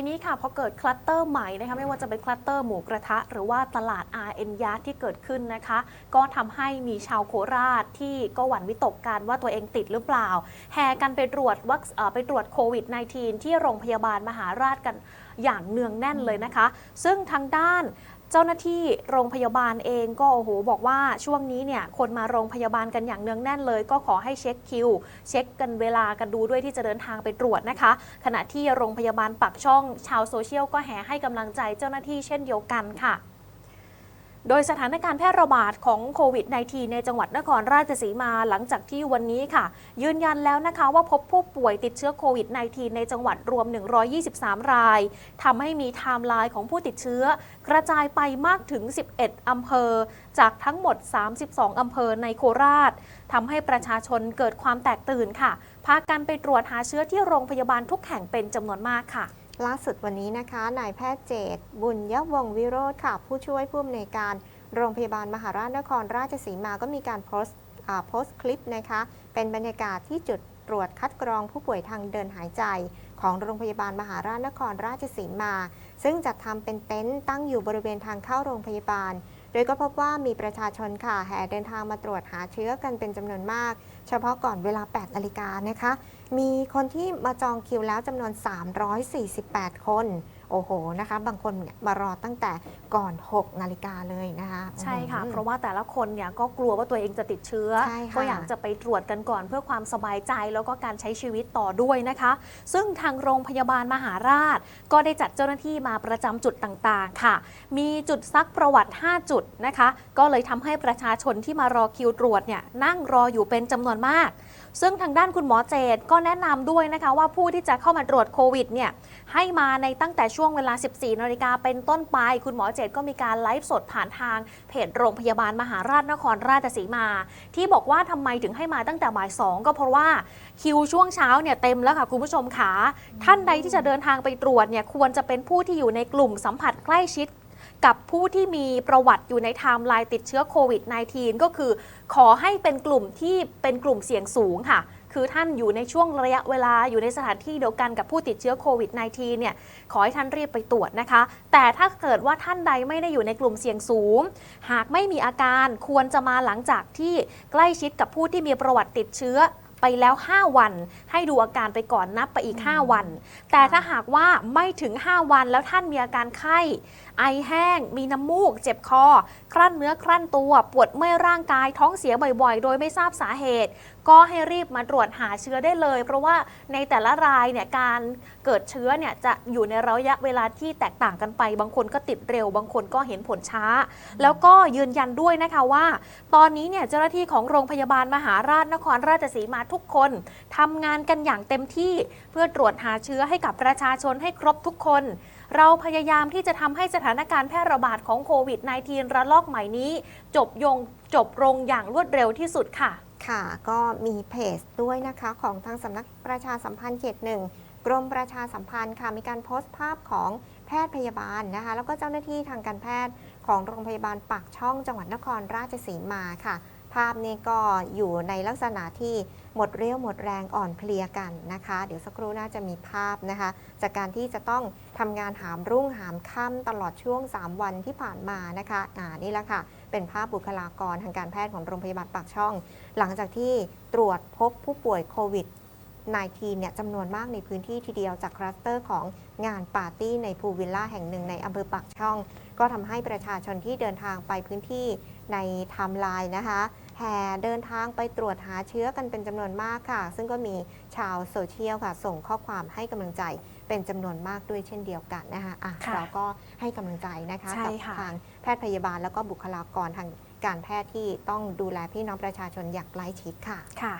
ทีนี้ค่ะพอเกิดคลัสเตอร์ใหม่นะคะไม่ว่าจะเป็นคลัสเตอร์หมูกระทะ หรือว่าตลาด RN ยาที่เกิดขึ้นนะคะ ก็ทำให้มีชาวโคราชที่ก็หวั่นวิตกกันว่าตัวเองติดหรือเปล่า แห่กันไปตรวจวัคไปตรวจโควิด -19 ที่โรงพยาบาลมหาราชกันอย่างเนืองแน่นเลยนะคะ ซึ่งทางด้าน เจ้าหน้าที่โรงพยาบาลเองก็โอ้โหบอกว่าช่วงนี้เนี่ยคนมาโรงพยาบาลกันอย่างเนืองแน่นเลย ก็ขอให้เช็คคิว เช็คกันเวลากันดูด้วยที่จะเดินทางไปตรวจนะคะ ขณะที่โรงพยาบาลปักช่องชาวโซเชียลก็แห่ให้กำลังใจเจ้าหน้าที่เช่นเดียวกันค่ะ โดยสถานการณ์แพร่ระบาดของโควิด -19 ในจังหวัดนครราชสีมาหลังจากที่วันนี้ค่ะ ยืนยันแล้วนะคะว่าพบผู้ป่วยติดเชื้อโควิด -19 ในจังหวัดรวม 123 รายทำให้มีไทม์ไลน์ของผู้ติดเชื้อ กระจายไปมากถึง 11อำเภอ จากทั้งหมด 32อำเภอในโคราชทำให้ประชาชนเกิดความแตกตื่นค่ะ พากันไปตรวจหาเชื้อที่โรงพยาบาลทุกแห่งเป็นจำนวนมากค่ะ ล่าสุดวันนี้นะคะนายแพทย์เจตบุญยวงวิโรธค่ะ ผู้ช่วยผู้อำนวยการโรงพยาบาลมหาราชนครราชสีมาก็มีการโพสต์อ่าโพสต์คลิปนะคะ เป็นบรรยากาศที่จุดตรวจคัดกรองผู้ป่วยทางเดินหายใจ ของโรงพยาบาลมหาราชนครราชสีมา ซึ่งจัดทำเป็นเต็นท์ตั้งอยู่บริเวณทางเข้าโรงพยาบาล โดยก็พบว่ามีประชาชนค่ะแห่เดินทางมาตรวจหาเชื้อกันเป็นจำนวนมาก เฉพาะก่อนเวลา 8 นาฬิกานะคะ มีคนที่มาจองคิวแล้วจำนวน 348 คน โอ้โหนะคะ บางคนเนี่ยมารอตั้งแต่ก่อน 6 นาฬิกาเลยนะคะใช่ค่ะอืมเพราะว่าแต่ละคนเนี่ยก็กลัวว่าตัวเองจะติดเชื้อใช่ค่ะก็อยากจะไปตรวจกันก่อนเพื่อความสบายใจแล้วก็การใช้ชีวิตต่อด้วยนะคะ ซึ่งทางโรงพยาบาลมหาราช ก็ได้จัดเจ้าหน้าที่มาประจำจุดต่างๆค่ะ มีจุดซักประวัติ 5 จุดนะคะ ก็เลยทำให้ประชาชนที่มารอคิวตรวจเนี่ยนั่งรออยู่เป็นจำนวนมาก ซึ่งทางด้านคุณหมอเจตก็แนะนำด้วยนะคะว่าผู้ที่จะเข้ามาตรวจโควิดเนี่ยให้มาในตั้งแต่ช่วงเวลา 14 นาฬิกาเป็นต้นไป คุณหมอเจตก็มีการไลฟ์สดผ่านทางเพจโรงพยาบาลมหาราชนครราชสีมา ที่บอกว่าทำไมถึงให้มาตั้งแต่บ่ายสองก็เพราะว่าคิวช่วงเช้าเนี่ยเต็มแล้วค่ะคุณผู้ชมขาท่านใดที่จะเดินทางไปตรวจเนี่ยควรจะเป็นผู้ที่อยู่ในกลุ่มสัมผัสใกล้ชิด กับผู้ที่มีประวัติอยู่ในไทม์ไลน์ติดเชื้อโควิด -19 ก็คือขอให้เป็นกลุ่มที่เป็นกลุ่มเสี่ยงสูงค่ะ คือท่านอยู่ในช่วงระยะเวลาอยู่ในสถานที่เดียวกันกับผู้ติดเชื้อโควิด -19 เนี่ยขอให้ท่านรีบไปตรวจนะคะ แต่ถ้าเกิดว่าท่านใดไม่ได้อยู่ในกลุ่มเสี่ยงสูง หากไม่มีอาการควรจะมาหลังจากที่ใกล้ชิดกับผู้ที่มีประวัติติดเชื้อ ไปแล้ว 5 วัน ให้ดูอาการไปก่อนนับไปอีก 5 วัน แต่ถ้าหากว่าไม่ถึง 5 วันแล้วท่านมีอาการไข้ ไอแห้ง มีน้ำมูก เจ็บคอ ครั่นเนื้อครั่นตัว ปวดเมื่อยร่างกายท้องเสียบ่อยๆ โดยไม่ทราบสาเหตุ ก็ให้รีบมาตรวจหาเชื้อได้เลย เพราะว่าในแต่ละรายเนี่ยการเกิดเชื้อเนี่ยจะอยู่ในระยะเวลาที่แตกต่างกันไป บางคนก็ติดเร็ว บางคนก็เห็นผลช้า แล้วก็ยืนยันด้วยนะคะว่า ตอนนี้เนี่ยเจ้าหน้าที่ของโรงพยาบาลมหาราชนครราชสีมาทุกคนทำงานกันอย่างเต็มที่เพื่อตรวจหาเชื้อให้กับประชาชนให้ครบทุกคน เราพยายามที่จะทำให้สถานการณ์แพร่ระบาดของโควิด -19 ระลอกใหม่นี้ จบยงจบลงอย่างรวดเร็วที่สุดค่ะ ค่ะ ก็มีเพจด้วยนะคะของทางสำนักประชาสัมพันธ์เขตหนึ่งกรมประชาสัมพันธ์ค่ะมีการโพสต์ภาพของแพทย์พยาบาลนะคะ แล้วก็เจ้าหน้าที่ทางการแพทย์ของโรงพยาบาลปากช่องจังหวัดนครราชสีมาค่ะ ภาพนี้ก็อยู่ในลักษณะที่หมดเรี่ยวหมดแรงอ่อนเพลียกันนะคะ เดี๋ยวสักครู่น่าจะมีภาพนะคะ จากการที่จะต้องทำงานหามรุ่งหามค่ำตลอดช่วง 3 วันที่ผ่านมานะคะอ่านี่แหละค่ะ เป็นภาพบุคลากรทางการแพทย์ของโรงพยาบาลปากช่อง หลังจากที่ตรวจพบผู้ป่วยโควิด 19 เนี่ยจำนวนมากในพื้นที่ทีเดียวจากคลัสเตอร์ของงานปาร์ตี้ในพูวิลล่าแห่งหนึ่งในอำเภอปากช่อง ก็ทำให้ประชาชนที่เดินทางไปพื้นที่ ในไทม์ไลน์นะคะแห่เดินทางไปตรวจหาเชื้อกันเป็นจำนวนมากค่ะ ซึ่งก็มีชาวโซเชียลค่ะ ส่งข้อความให้กำลังใจเป็นจำนวนมากด้วยเช่นเดียวกันนะคะอะค่ะเราก็ให้กำลังใจนะคะใช่กัค่ะทางแพทย์พยาบาลแล้วก็บุคลากรทางการแพทย์ที่ต้องดูแลพี่น้องประชาชนอย่างใกล้ชิดค่ะค่ะ